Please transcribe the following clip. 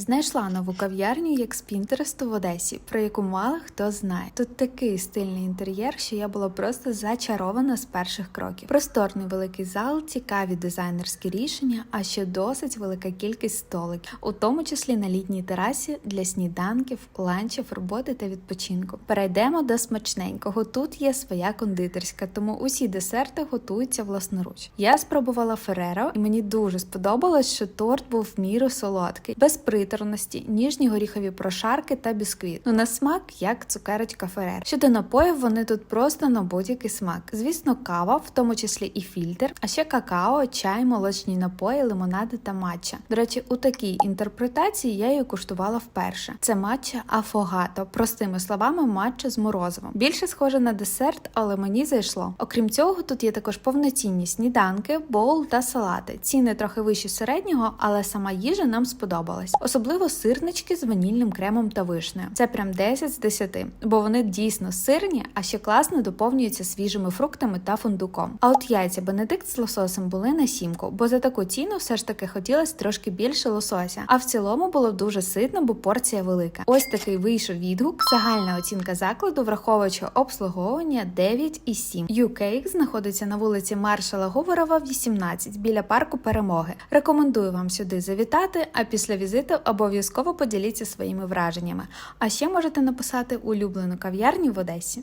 Знайшла нову кав'ярню як з Пінтересту в Одесі, про яку мало хто знає. Тут такий стильний інтер'єр, що я була просто зачарована з перших кроків. Просторний великий зал, цікаві дизайнерські рішення, а ще досить велика кількість столиків, у тому числі на літній терасі для сніданків, ланчів, роботи та відпочинку. Перейдемо до смачненького. Тут є своя кондитерська, тому усі десерти готуються власноруч. Я спробувала Фереро, і мені дуже сподобалось, що торт був в міру солодкий, без приторності, ніжні горіхові прошарки та бісквіт. Ну на смак як цукерочка Ферер. Щодо напоїв, вони тут просто на будь-який смак. Звісно, кава, в тому числі і фільтр, а ще какао, чай, молочні напої, лимонади та матча. До речі, у такій інтерпретації я її куштувала вперше. Це матча афогато, простими словами, матча з морозивом. Більше схоже на десерт, але мені зайшло. Окрім цього, тут є також повноцінні сніданки, боул та салати. Ціни трохи вищі середнього, але сама їжа нам сподобалась. Особливо сирнички з ванільним кремом та вишнею. Це прям 10 з 10, бо вони дійсно сирні, а ще класно доповнюються свіжими фруктами та фундуком. А от яйця Бенедикт з лососем були на сімку, бо за таку ціну все ж таки хотілося трошки більше лосося. А в цілому було дуже ситно, бо порція велика. Ось такий вийшов відгук. Загальна оцінка закладу, враховуючи обслуговування 9 і 7. UK знаходиться на вулиці Маршала Говорова, 18, біля парку Перемоги. Рекомендую вам сюди завітати, а після візиту обов'язково поділіться своїми враженнями. А ще можете написати улюблену кав'ярню в Одесі.